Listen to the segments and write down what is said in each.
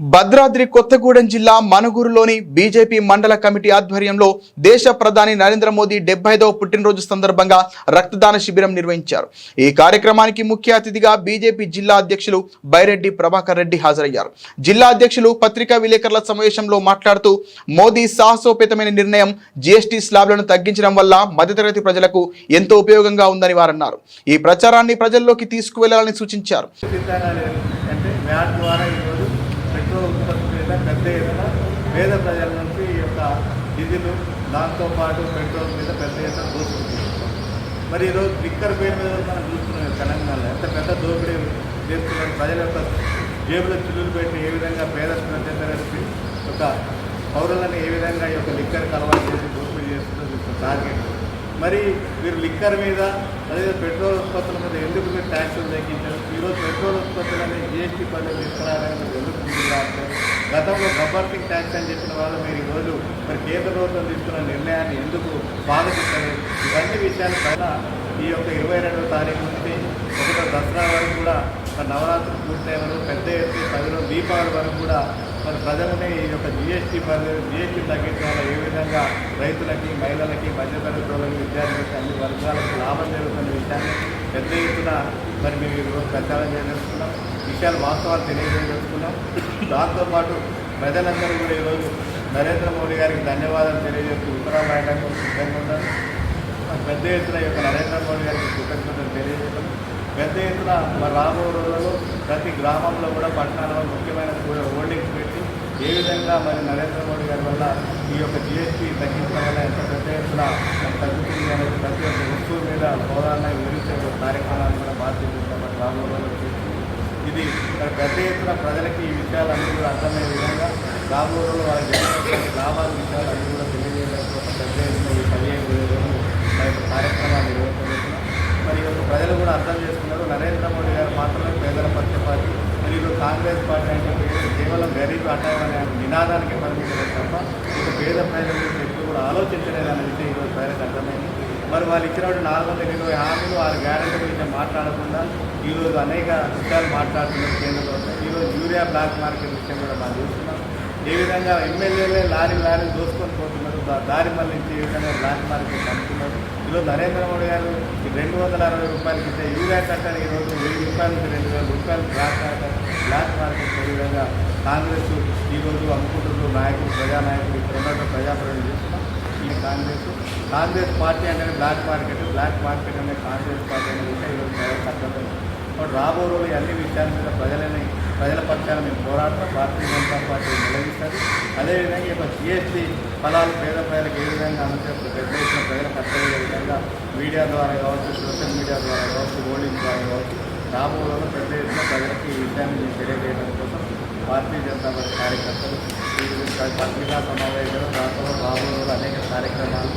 భద్రాద్రి కొత్తగూడెం జిల్లా మనుగురులోని బీజేపీ మండల కమిటీ ఆధ్వర్యంలో దేశ ప్రధాని నరేంద్ర మోదీ డెబ్బై ఐదవ పుట్టినరోజు సందర్భంగా రక్తదాన శిబిరం నిర్వహించారు. ఈ కార్యక్రమానికి ముఖ్య అతిథిగా బీజేపీ జిల్లా అధ్యక్షులు బైరెడ్డి ప్రభాకర్ రెడ్డి హాజరయ్యారు. జిల్లా అధ్యక్షులు పత్రికా విలేకరుల సమావేశంలో మాట్లాడుతూ మోదీ సాహసోపేతమైన నిర్ణయం జీఎస్టీ స్లాబ్లను తగ్గించడం వల్ల మధ్యతరగతి ప్రజలకు ఎంతో ఉపయోగంగా ఉందని వారన్నారు. ఈ ప్రచారాన్ని ప్రజల్లోకి తీసుకువెళ్ళాలని సూచించారు విధానాలు అంటే వ్యాట్ ద్వారా ఈరోజు పెట్రోల్ ఉత్పత్తి మీద పెద్ద ఎత్తున పేద ప్రజల నుంచి ఈ యొక్క నిధులు దాంతోపాటు పెట్రోల్ మీద పెద్ద ఎత్తున దోపిడీ. చేస్తున్నారు. మరి ఈరోజు లిక్కర్ పేరు మీద మనం చూస్తున్నాం తెలంగాణలో. ఎంత పెద్ద దోపిడీ చేస్తున్నారు ప్రజల యొక్క జేబులో చిల్లులు పెట్టి ఏ విధంగా పేద ప్రజలకి ఒక పౌరులను ఏ విధంగా ఈ యొక్క లిక్కర్ అలవాటు చేసి దోపిడీ చేస్తుందో టార్గెట్. మరి మీరు లిక్కర్ మీద అదే పెట్రోల్ ఉత్పత్తుల మీద ఎందుకు మీరు ట్యాక్సులు తగ్గించారు ఈరోజు పెట్రోల్ ఉత్పత్తులని జిఎస్టీ పన్నులు తీసుకురావడానికి ఎందుకు ముందుకు రావట్లేదు గతంలో గబ్బర్సింగ్ ట్యాక్స్ అని చెప్పిన వాళ్ళు మీరు ఈరోజు మరి కేంద్ర ప్రభుత్వం తీసుకున్న నిర్ణయాన్ని ఎందుకు స్వాగతించలేదు ఇవన్నీ విషయాల పైన ఈ యొక్క ఇరవై రెండవ తారీఖు నుంచి ఒకటో దసరా వరకు కూడా నవరాత్రి నవరాత్రులు పూర్తయ్యే వరకు పెద్ద ఎత్తున పదిలో దీపావళి వరకు కూడా మరి ప్రజలని ఈ యొక్క జిఎస్టీ పద్ధతి జిఎస్టీ తగ్గించడం ఏ విధంగా రైతులకి మహిళలకి మధ్యతరగతి వాళ్ళకి విద్యార్థులకి అన్ని వర్గాలకు లాభం జరుగుతున్న విషయాన్ని పెద్ద ఎత్తున మరి మేము ఈరోజు ప్రచారం చేయదలుచుకున్నాం విషయాలు వాస్తవాలు తెలియజేయదలుచుకున్నాం దాంతోపాటు ప్రజలందరూ కూడా ఈరోజు నరేంద్ర మోడీ గారికి ధన్యవాదాలు తెలియజేస్తూ ఉత్తరా రాయడానికి సిద్ధంగా ఉన్నారు. పెద్ద ఎత్తున యొక్క నరేంద్ర మోడీ గారికి కృతజ్ఞతలు తెలియజేయడం. పెద్ద ఎత్తున మా రాబో రోజుల్లో ప్రతి గ్రామంలో కూడా పట్టణాలలో ముఖ్యమైన హోల్డింగ్స్ ఏ విధంగా మరి నరేంద్ర మోడీ గారి వల్ల ఈ యొక్క జిఎస్టీ తగ్గించడం వల్ల ఎంత పెద్ద ఎత్తున తగ్గుతుంది అనేది ప్రతి ఒక్క వస్తువు మీద హోదాన్ని వివరించే కార్యక్రమాన్ని కూడా భారతీయ జనతా పార్టీ ఇది మరి పెద్ద ఎత్తున ప్రజలకి ఈ విషయాలన్నీ కూడా అర్థమయ్యే విధంగా రాబో వారికి వాళ్ళకి లాభాల విషయాలు అన్నీ కూడా తెలియజేయడం కోసం పెద్ద ఎత్తున ఈ పదిహేను రోజులు మా యొక్క కార్యక్రమాన్ని నిర్వహిస్తున్నాం మరి ఈ యొక్క ప్రజలు కూడా అర్థం చేసుకున్నారు నరేంద్ర మోడీ గారు మాత్రమే పేదల పక్ష వీళ్ళు కాంగ్రెస్ పార్టీ అంటే కేవలం- కేవలం గరీబ్ హటావ్ అనే నినాదానికి పరిమితలేదు తప్ప ఇక పేద ప్రజల గురించి ఎప్పుడు కూడా ఆలోచించలేదు అనే విషయం ఈరోజు ప్రజలకు అర్థమైంది. మరి వాళ్ళు ఇచ్చినటువంటి నాలుగు వందల ఇరవై హామీలు వారి గ్యారెంటీ గురించి మాట్లాడకుండా ఈరోజు అనేక విషయాలు మాట్లాడుతున్న కేంద్రంలో. ఈరోజు యూరియా బ్లాక్ మార్కెట్ విషయం కూడా మనం చూస్తున్నాం. ఏ విధంగా ఎమ్మెల్యేలే లారీ లారీ దోసుకొని పోతున్నారు. దారి మళ్ళించి ఏ విధంగా బ్లాక్ మార్కెట్ అమ్ముతున్నారు ఈరోజు నరేంద్ర మోడీ గారు ఈ రెండు వందల అరవై రూపాయలకి ఇచ్చే యూరియా కట్టని ఈరోజు వెయ్యి రూపాయల నుంచి రెండు వేల రూపాయలు బ్లాక్ బ్లాక్ మార్కెట్ ఏ విధంగా కాంగ్రెస్ ఈరోజు అమ్ముకుంటున్నారు. నాయకులు ప్రజానాయకులు ఇక్కడ ఉన్న ప్రజాప్రతినిధులు చేస్తున్నాం ఈ కాంగ్రెస్ కాంగ్రెస్ పార్టీ అనేది బ్లాక్ మార్కెట్ బ్లాక్ మార్కెట్ అనే కాంగ్రెస్ పార్టీ అనేది విషయం ఈరోజు ప్రజలకు అర్థమైంది కాబట్టి రాబో రోజులు అన్ని విషయాల మీద ప్రజలని ప్రజల పక్షాన మేము పోరాడతాం భారతీయ జనతా పార్టీ నిలదీస్తారు అదేవిధంగా ఈ యొక్క జిఎస్టీ ఫలాలు పేద ప్రజలకు ఏ విధంగా అనుసరిస్తూ పెద్ద ఎత్తున ప్రజలకు అర్థమయ్యే విధంగా మీడియా ద్వారా కావచ్చు సోషల్ మీడియా ద్వారా కావచ్చు హోల్డింగ్ ద్వారా కావచ్చు రాబోయే పెద్ద ఎత్తున ప్రజలకు ఈ విషయాన్ని తెలియజేయడం కోసం భారతీయ జనతా పార్టీ కార్యకర్తలు ఈ విధంగా పత్రికా సమావేశాలు దాంట్లో రాబోయే అనేక కార్యక్రమాలు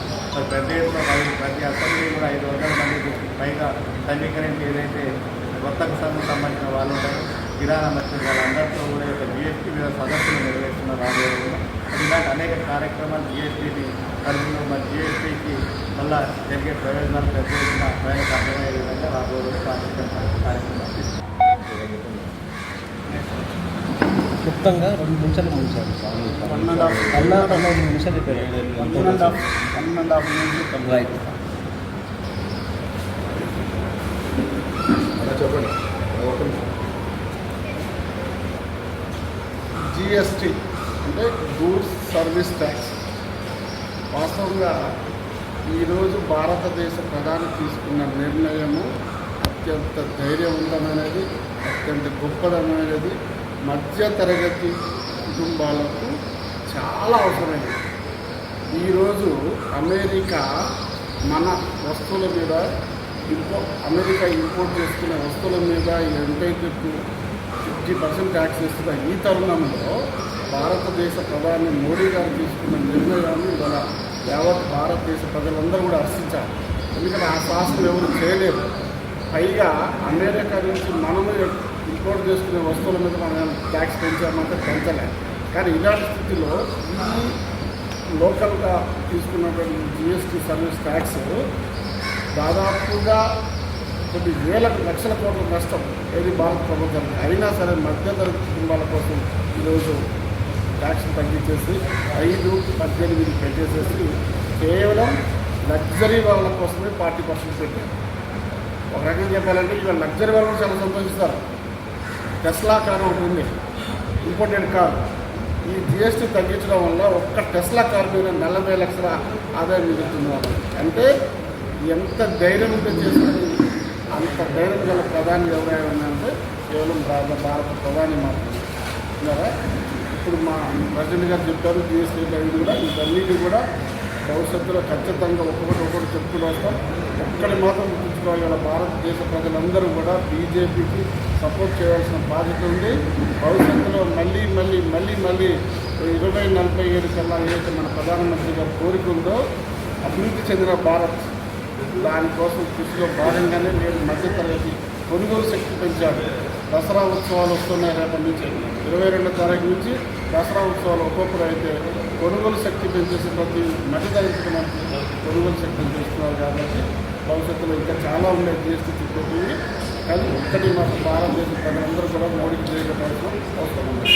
పెద్ద ఎత్తున మరి ప్రతి అసెంబ్లీ కూడా ఐదు వందల మందికి పైగా సమీకరించి ఏదైతే కొత్తకు సంఘం సంబంధించిన వాళ్ళు ఉంటారు కిరాణా మధ్య వాళ్ళందరితో కూడా యొక్క జిఎస్టీ మీద సదస్సులు నిర్వహిస్తున్నారు రాబోయే మరి ఇలాంటి అనేక కార్యక్రమాలు జిఎస్టీని పరిధిలో మరి జిఎస్టీకి మళ్ళా జరిగే ప్రయోజనాలు ఎత్తున ప్రజలకు అర్థమయ్యే విధంగా రాబోయే కార్యక్రమాలు తీసుకుంటారు. క్లుప్తంగా రెండు నిమిషాలు నిమిషాలు one and half one and half right GST అంటే గూడ్స్ సర్వీస్ ట్యాక్స్. వాస్తవంగా ఈరోజు భారతదేశ ప్రధాని తీసుకున్న నిర్ణయము అత్యంత ధైర్యవంతమైనది అత్యంత గొప్పదమైనది. మధ్యతరగతి కుటుంబాలకు చాలా అవసరమైనది. ఈరోజు అమెరికా మన వస్తువుల మీద ఇంపో అమెరికా ఇంపోర్ట్ చేసుకునే వస్తువుల మీద ఎంతైతే ఫిఫ్టీ పర్సెంట్ ట్యాక్స్ ఇస్తున్న ఈ తరుణంలో భారతదేశ ప్రధాని మోడీ గారు తీసుకున్న నిర్ణయాన్ని ఇవాళ యావత్ భారతదేశ ప్రజలందరూ కూడా హర్షించారు. ఎందుకంటే ఆ శాస్త్రం ఎవరు చేయలేరు పైగా అమెరికా నుంచి మనము ఇంపోర్ట్ చేసుకునే వస్తువుల మీద మనం ట్యాక్స్ పెంచామంటే పెంచలేదు కానీ ఇలాంటి స్థితిలో ఈ లోకల్గా తీసుకున్నటువంటి జిఎస్టీ సర్వీస్ ట్యాక్స్ దాదాపుగా కొన్ని వేల లక్షల కోట్ల నష్టం ఏది భారత ప్రభుత్వానికి అయినా సరే మధ్యతరగతి కుటుంబాల కోసం ఈరోజు ట్యాక్స్ తగ్గించేసి ఐదు పద్దెనిమిది పెట్టేసేసి కేవలం లగ్జరీ వాళ్ళ కోసమే ఫార్టీ పర్సెంట్ పెట్టారు. ఒక రకంగా చెప్పాలంటే ఇవాళ లగ్జరీ వాళ్ళు చాలా సంతోషిస్తారు టెస్లా కారు ఒకటి ఉంది. ఇంపోర్టెడ్ కార్ ఈ జిఎస్టీ తగ్గించడం వల్ల ఒక్క టెస్లా కారు మీద నలభై లక్షల ఆదాయం మిగులుతుంది. అంటే ఎంత ధైర్యం ఉంటే చేసుకుని అంత ధైర్యం గల ప్రధాని ఎవరైనా ఉన్నారంటే కేవలం భారత భారత ప్రధాని మాత్రమే. ఉన్నారా? ఇప్పుడు మా ప్రెసిడెంట్ గారు చెప్పారు జిఎస్టీ అవి కూడా ఇవన్నీ కూడా భవిష్యత్తులో ఖచ్చితంగా ఒక్కొక్కటి ఒక్కొక్కటి చెప్పుకుని వస్తాం. ఒక్కటి మాత్రం గుర్తుంచుకోగల భారతదేశ ప్రజలందరూ కూడా బీజేపీకి సపోర్ట్ చేయాల్సిన బాధ్యత ఉంది. భవిష్యత్తులో మళ్ళీ మళ్ళీ మళ్ళీ మళ్ళీ ఇరవై నలభై ఏడు కల్లా ఏదైతే మన ప్రధానమంత్రి గారు కోరిక ఉందో అభివృద్ధి చెందిన భారత్ దానికోసం కృషిలో భాగంగానే నేను మధ్యతరగతి కొనుగోలు శక్తి పెంచాడు. దసరా ఉత్సవాలు వస్తున్నాయి రేపటి నుంచి. ఇరవై రెండో తారీఖు నుంచి దసరా ఉత్సవాలు ఒక్కొక్కరు అయితే కొనుగోలు శక్తి పెంచేసి ప్రతి మధ్యతరగతి మనకి కొనుగోలు శక్తిని పెంచుతున్నారు కాబట్టి భవిష్యత్తులో ఇంకా చాలా ఉన్నాయి జిఎస్టీ చుట్టూ. కానీ ఒక్కటి మాకు భారతదేశ ప్రజలందరూ కూడా మోడీ చేయకపోవడం అవసరం ఉంది.